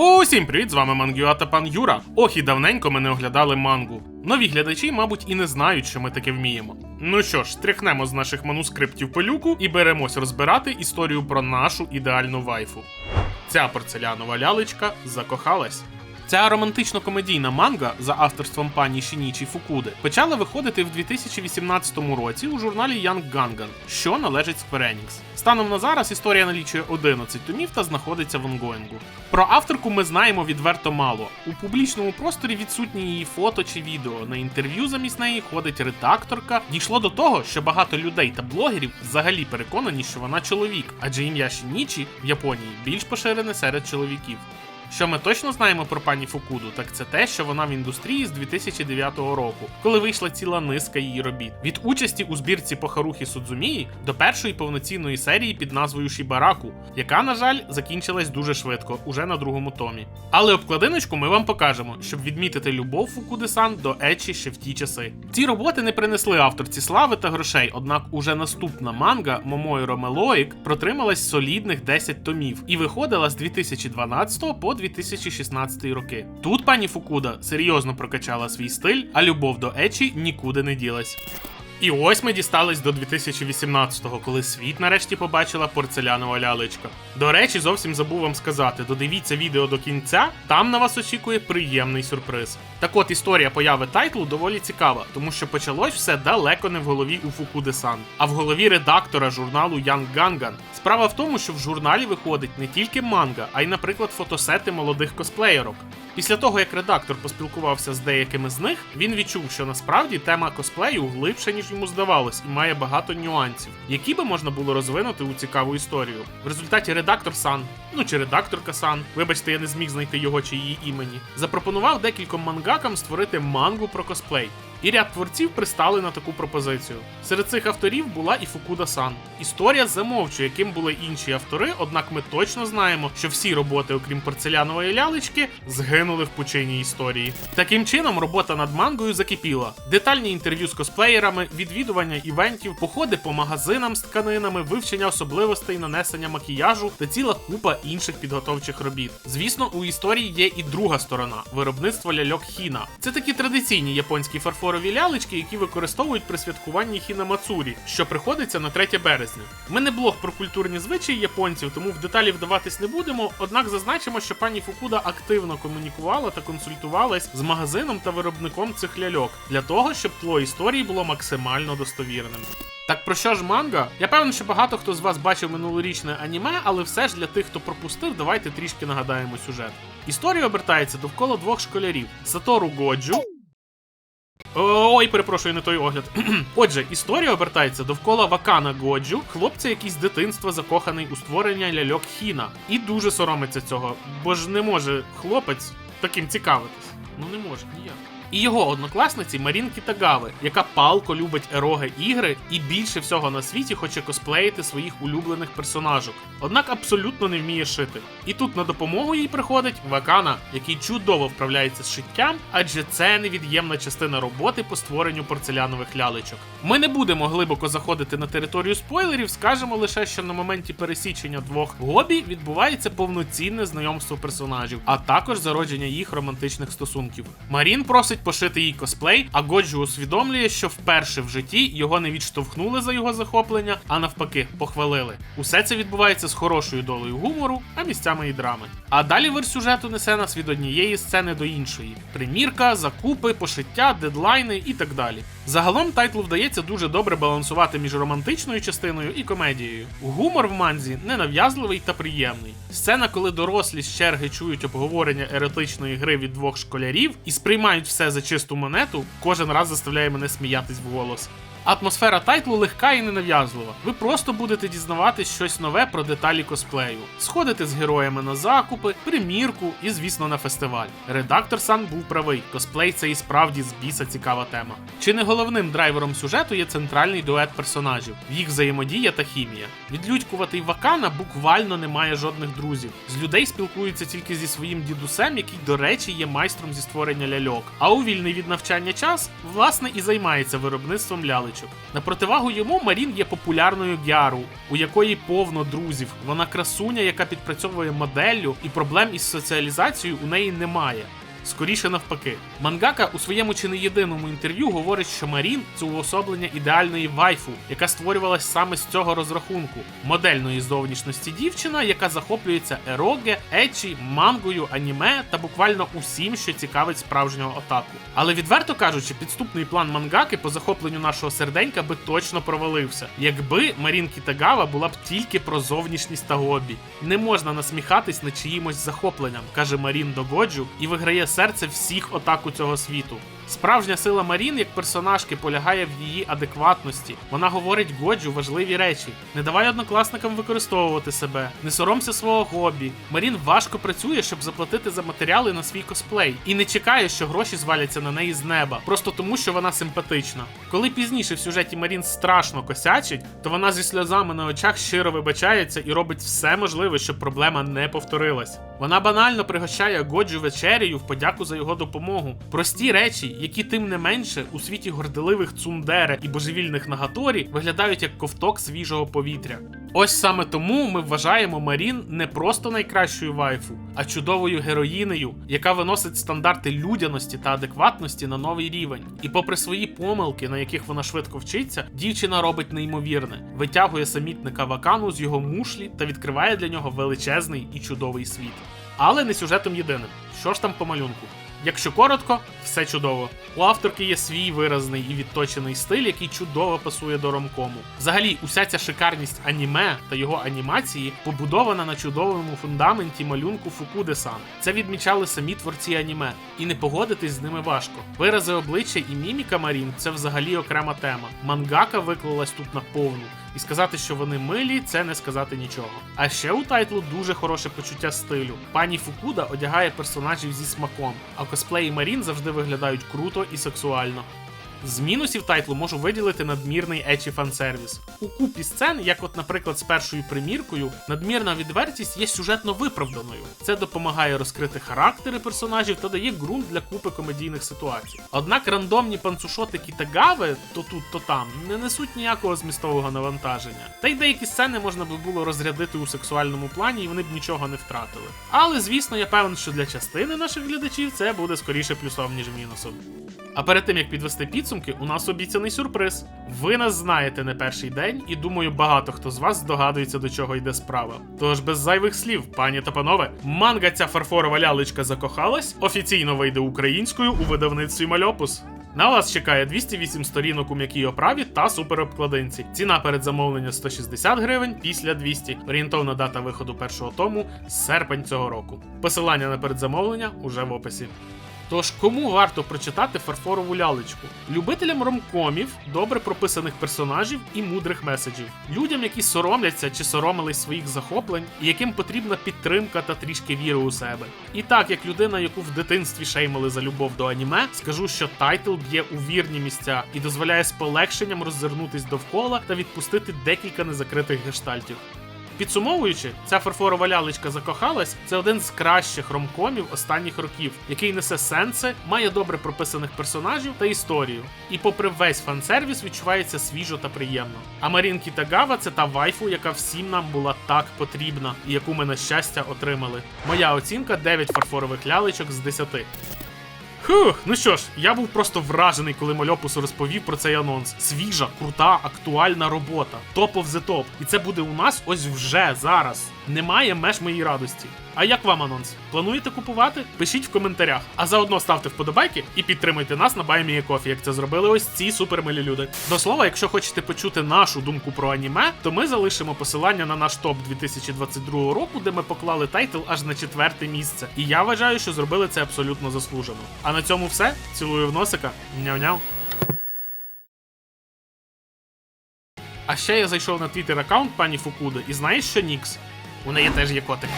Усім привіт, з вами Мангюа та пан Юра. Ох, і давненько ми не оглядали мангу. Нові глядачі, мабуть, і не знають, що ми таке вміємо. Ну що ж, стряхнемо з наших манускриптів пилюку і беремось розбирати історію про нашу ідеальну вайфу. Ця порцелянова лялечка закохалась. Ця романтично-комедійна манга за авторством пані Шінічі Фукуди почала виходити в 2018 році у журналі Young Gangan, що належить Enix. Станом на зараз історія налічує 11 томів та знаходиться в онгоїнгу. Про авторку ми знаємо відверто мало. У публічному просторі відсутні її фото чи відео. На інтерв'ю замість неї ходить редакторка. Дійшло до того, що багато людей та блогерів взагалі переконані, що вона чоловік, адже ім'я Шінічі в Японії більш поширене серед чоловіків. Що ми точно знаємо про пані Фукуду, так це те, що вона в індустрії з 2009 року, коли вийшла ціла низка її робіт. Від участі у збірці Похарухи Судзумії до першої повноцінної серії під назвою Шібараку, яка, на жаль, закінчилась дуже швидко, уже на другому томі. Але обкладиночку ми вам покажемо, щоб відмітити любов Фукуди-сан до Ечі ще в ті часи. Ці роботи не принесли авторці слави та грошей, однак уже наступна манга Момойро Мелоїк протрималась солідних 10 томів і виходила з 2012 по 2016 роки. Тут пані Фукуда серйозно прокачала свій стиль, а любов до Ечі нікуди не ділась. І ось ми дістались до 2018-го, коли світ нарешті побачила порцелянова лялечка. До речі, зовсім забув вам сказати: додивіться відео до кінця, там на вас очікує приємний сюрприз. Так от історія появи тайтлу доволі цікава, тому що почалось все далеко не в голові у Фукуде-сан, а в голові редактора журналу Young Gangan. Справа в тому, що в журналі виходить не тільки манга, а й, наприклад, фотосети молодих косплеєрок. Після того, як редактор поспілкувався з деякими з них, він відчув, що насправді тема косплею глибша, ніж йому здавалось, і має багато нюансів, які би можна було розвинути у цікаву історію. В результаті редактор Сан, ну чи редакторка Сан, вибачте, я не зміг знайти його чи її імені, запропонував декільком мангакам створити мангу про косплей. І ряд творців пристали на таку пропозицію. Серед цих авторів була і Фукуда Сан. Історія замовчує, яким були інші автори, однак ми точно знаємо, що всі роботи, окрім порцелянової лялечки, згинули в пучині історії. Таким чином, робота над мангою закипіла. Детальні інтерв'ю з косплеєрами, відвідування івентів, походи по магазинам з тканинами, вивчення особливостей нанесення макіяжу та ціла купа інших підготовчих робіт. Звісно, у історії є і друга сторона виробництво ляльок Хіна. Це такі традиційні японські фарфорові лялечки, які використовують при святкуванні Хінамацурі, що приходиться на 3 березня. Ми не блог про культурні звичаї японців, тому в деталі вдаватись не будемо. Однак зазначимо, що пані Фукуда активно комунікувала та консультувалась з магазином та виробником цих ляльок для того, щоб тло історії було максимально достовірним. Так про що ж манга? Я певен, що багато хто з вас бачив минулорічне аніме, але все ж для тих, хто пропустив, давайте трішки нагадаємо сюжет. Історія обертається довкола двох школярів: Сатору Годжу. Ой, перепрошую, не той огляд. Отже, історія обертається довкола Вакана Годжу, хлопця, який з дитинства закоханий у створення ляльок Хіна, і дуже соромиться цього, бо ж не може хлопець таким цікавитись. Ну не може ніяк. І його однокласниці Марін Кітагави, яка палко любить ероги ігри і більше всього на світі хоче косплеїти своїх улюблених персонажок, однак абсолютно не вміє шити. І тут на допомогу їй приходить Вакана, який чудово вправляється з шиттям, адже це невід'ємна частина роботи по створенню порцелянових лялечок. Ми не будемо глибоко заходити на територію спойлерів, скажемо лише, що на моменті пересічення двох гобі відбувається повноцінне знайомство персонажів, а також зародження їх романтичних стосунків. Марін просить пошити їй косплей, а Годжу усвідомлює, що вперше в житті його не відштовхнули за його захоплення, а навпаки, похвалили. Усе це відбувається з хорошою долею гумору, а місцями і драми. А далі вир сюжету несе нас від однієї сцени до іншої: примірка, закупи, пошиття, дедлайни і так далі. Загалом тайтлу вдається дуже добре балансувати між романтичною частиною і комедією. Гумор в манзі ненав'язливий та приємний. Сцена, коли дорослі з черги чують обговорення еретичної гри від двох школярів і сприймають все за чисту монету, кожен раз заставляє мене сміятись вголос. Атмосфера тайтлу легка і ненав'язлива. Ви просто будете дізнаватись щось нове про деталі косплею, сходити з героями на закупи, примірку і, звісно, на фестиваль. Редактор Сан був правий. Косплей це і справді з біса цікава тема. Чи не головним драйвером сюжету є центральний дует персонажів, їх взаємодія та хімія. Відлюдькуватий Вакана буквально не має жодних друзів. З людей спілкується тільки зі своїм дідусем, який, до речі, є майстром зі створення ляльок. А у вільний від навчання час, власне, і займається виробництвом лялечок. Лялечок. На противагу йому Марін є популярною гяру, у якої повно друзів. Вона красуня, яка підпрацьовує моделлю, і проблем із соціалізацією у неї немає. Скоріше навпаки, Мангака у своєму чи не єдиному інтерв'ю говорить, що Марін це уособлення ідеальної вайфу, яка створювалась саме з цього розрахунку модельної зовнішності дівчина, яка захоплюється ероге, ечі, мангою, аніме та буквально усім, що цікавить справжнього отаку. Але відверто кажучи, підступний план мангаки по захопленню нашого серденька би точно провалився, якби Марін Кітагава була б тільки про зовнішність та гобі. Не можна насміхатись над чиїмось захопленням, каже Марін до Годжу, і виграє серце всіх отаку цього світу. Справжня сила Марін як персонажки полягає в її адекватності. Вона говорить Годжу важливі речі. Не давай однокласникам використовувати себе, не соромся свого хобі. Марін важко працює, щоб заплатити за матеріали на свій косплей, і не чекає, що гроші зваляться на неї з неба, просто тому, що вона симпатична. Коли пізніше в сюжеті Марін страшно косячить, то вона зі сльозами на очах щиро вибачається і робить все можливе, щоб проблема не повторилась. Вона банально пригощає Годжу вечерею в подяку за його допомогу. Прості речі, які тим не менше у світі горделивих цундере і божевільних нагаторі виглядають як ковток свіжого повітря. Ось саме тому ми вважаємо Марін не просто найкращою вайфу, а чудовою героїнею, яка виносить стандарти людяності та адекватності на новий рівень. І попри свої помилки, на яких вона швидко вчиться, дівчина робить неймовірне, витягує самітника Вакану з його мушлі та відкриває для нього величезний і чудовий світ. Але не сюжетом єдиним. Що ж там по малюнку? Якщо коротко, все чудово. У авторки є свій виразний і відточений стиль, який чудово пасує до ромкому. Взагалі, уся ця шикарність аніме та його анімації побудована на чудовому фундаменті малюнку Фукуде-сан. Це відмічали самі творці аніме, і не погодитись з ними важко. Вирази обличчя і міміка Марін це взагалі окрема тема. Мангака виклалась тут на повну. І сказати, що вони милі, це не сказати нічого. А ще у тайтлу дуже хороше почуття стилю. Пані Фукуда одягає персонажів зі смаком, а косплеї Марін завжди виглядають круто і сексуально. З мінусів тайтлу можу виділити надмірний ечі фансервіс. У купі сцен, як от, наприклад, з першою приміркою, надмірна відвертість є сюжетно виправданою. Це допомагає розкрити характери персонажів та дає ґрунт для купи комедійних ситуацій. Однак рандомні панцушоти Кітагави, то тут, то там, не несуть ніякого змістового навантаження. Та й деякі сцени можна би було розрядити у сексуальному плані, і вони б нічого не втратили. Але звісно, я певен, що для частини наших глядачів це буде скоріше плюсом, ніж мінусом. А перед тим як підвести підсумки, у нас обіцяний сюрприз. Ви нас знаєте не перший день, і думаю, багато хто з вас здогадується, до чого йде справа. Тож без зайвих слів, пані та панове, манга ця фарфорова лялечка закохалась офіційно вийде українською у видавництві Мальопус. На вас чекає 208 сторінок у м'якій оправі та суперобкладинці. Ціна перед замовлення 160 гривень, після 200. Орієнтовна дата виходу першого тому серпень цього року. Посилання на передзамовлення уже в описі. Тож кому варто прочитати фарфорову лялечку? Любителям ромкомів, добре прописаних персонажів і мудрих меседжів, людям, які соромляться чи соромились своїх захоплень, і яким потрібна підтримка та трішки віри у себе. І так, як людина, яку в дитинстві шеймали за любов до аніме, скажу, що тайтл б'є у вірні місця і дозволяє з полегшенням роззирнутись довкола та відпустити декілька незакритих гештальтів. Підсумовуючи, ця фарфорова лялечка закохалась це один з кращих ромкомів останніх років, який несе сенси, має добре прописаних персонажів та історію. І попри весь фан-сервіс відчувається свіжо та приємно. А Марін Кітагава це та вайфу, яка всім нам була так потрібна, і яку ми на щастя отримали. Моя оцінка 9 фарфорових лялечок з 10. Хух, ну що ж, я був просто вражений, коли Мальопус розповів про цей анонс. Свіжа, крута, актуальна робота. Топ of the топ. І це буде у нас ось вже зараз. Немає меж моїй радості. А як вам анонс? Плануєте купувати? Пишіть в коментарях. А заодно ставте вподобайки і підтримуйте нас на BuyMeACoffee, як це зробили ось ці супермилі люди. До слова, якщо хочете почути нашу думку про аніме, то ми залишимо посилання на наш топ 2022 року, де ми поклали тайтл аж на четверте місце. І я вважаю, що зробили це абсолютно заслужено. А на цьому все. Цілую в носика. Няв-няв. А ще я зайшов на твіттер аккаунт пані Фукуди, і знаєш що Нікс? У неї теж є котик.